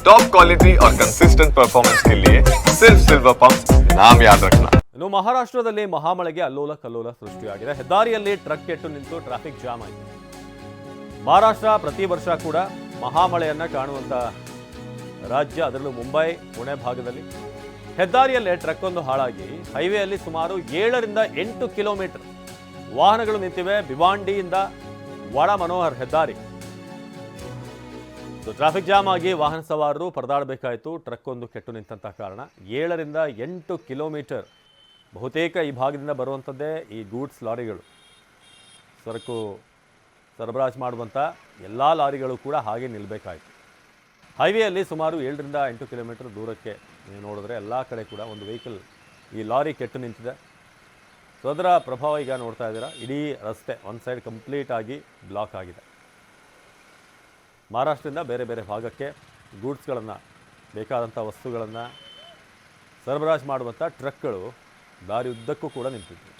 Top quality और consistent performance के लिए सिर्फ सिल्वर पंप नाम याद रखना ಇನ್ನು ಮಹಾರಾಷ್ಟ್ರದಲ್ಲಿ ಮಹಾಮಳೆಗೆ ಅಲ್ಲೋಲ ಕಲ್ಲೋಲ ಸೃಷ್ಟಿಯಾಗಿದೆ ಹೆದ್ದಾರಿಯಲ್ಲಿ ಟ್ರಕ್ ಕೆಟ್ಟು ನಿಂತು ಟ್ರಾಫಿಕ್ ಜಾಮ್ ಆಯಿತು ಮಹಾರಾಷ್ಟ್ರ ಪ್ರತಿ ವರ್ಷ ಕೂಡ ಮಹಾಮಳೆಯನ್ನ ಕಾಣುವಂತ ರಾಜ್ಯ ಅದರಲ್ಲೂ ಮುಂಬೈ ಪುಣೆ ಭಾಗದಲ್ಲಿ ಹೆದ್ದಾರಿಯಲ್ಲೇ ಟ್ರಕ್ ಒಂದು ಹಾಳಾಗಿ ಹೈವೇಯಲ್ಲಿ ಸುಮಾರು ಏಳರಿಂದ ಎಂಟು ಕಿಲೋಮೀಟರ್ ವಾಹನಗಳು ನಿಂತಿವೆ ಭಿವಾಂಡಿಯಿಂದ ವಡ ಮನೋಹರ್ ಹೆದ್ದಾರಿ ಸೊ ಟ್ರಾಫಿಕ್ ಜಾಮ್ ಆಗಿ ವಾಹನ ಸವಾರರು ಪರದಾಡಬೇಕಾಯಿತು. ಟ್ರಕ್ ಒಂದು ಕೆಟ್ಟು ನಿಂತಹ ಕಾರಣ ಏಳರಿಂದ ಎಂಟು ಕಿಲೋಮೀಟರ್ ಬಹುತೇಕ ಈ ಭಾಗದಿಂದ ಬರುವಂಥದ್ದೇ ಈ ಗೂಡ್ಸ್ ಲಾರಿಗಳು. ಸರಕು ಸರಬರಾಜು ಮಾಡುವಂಥ ಎಲ್ಲ ಲಾರಿಗಳು ಕೂಡ ಹಾಗೆ ನಿಲ್ಲಬೇಕಾಯಿತು ಹೈವೇಯಲ್ಲಿ ಸುಮಾರು ಏಳರಿಂದ ಎಂಟು ಕಿಲೋಮೀಟರ್ ದೂರಕ್ಕೆ ನೀವು ನೋಡಿದ್ರೆ ಎಲ್ಲ ಕಡೆ ಕೂಡ ಒಂದು ವೆಹಿಕಲ್ ಈ ಲಾರಿ ಕೆಟ್ಟು ನಿಂತಿದೆ. ಸೊ ಅದರ ಪ್ರಭಾವ ಈಗ ನೋಡ್ತಾ ಇದ್ದೀರಾ? ಇಡೀ ರಸ್ತೆ ಒಂದು ಸೈಡ್ ಕಂಪ್ಲೀಟ್ ಆಗಿ ಬ್ಲಾಕ್ ಆಗಿದೆ. ಮಹಾರಾಷ್ಟ್ರದಿಂದ ಬೇರೆ ಬೇರೆ ಭಾಗಕ್ಕೆ ಗೂಡ್ಸ್ಗಳನ್ನು ಬೇಕಾದಂಥ ವಸ್ತುಗಳನ್ನು ಸರಬರಾಜು ಮಾಡುವಂಥ ಟ್ರಕ್ಗಳು ದಾರಿ ಉದ್ದಕ್ಕೂ ಕೂಡ ನಿಂತಿದ್ವು.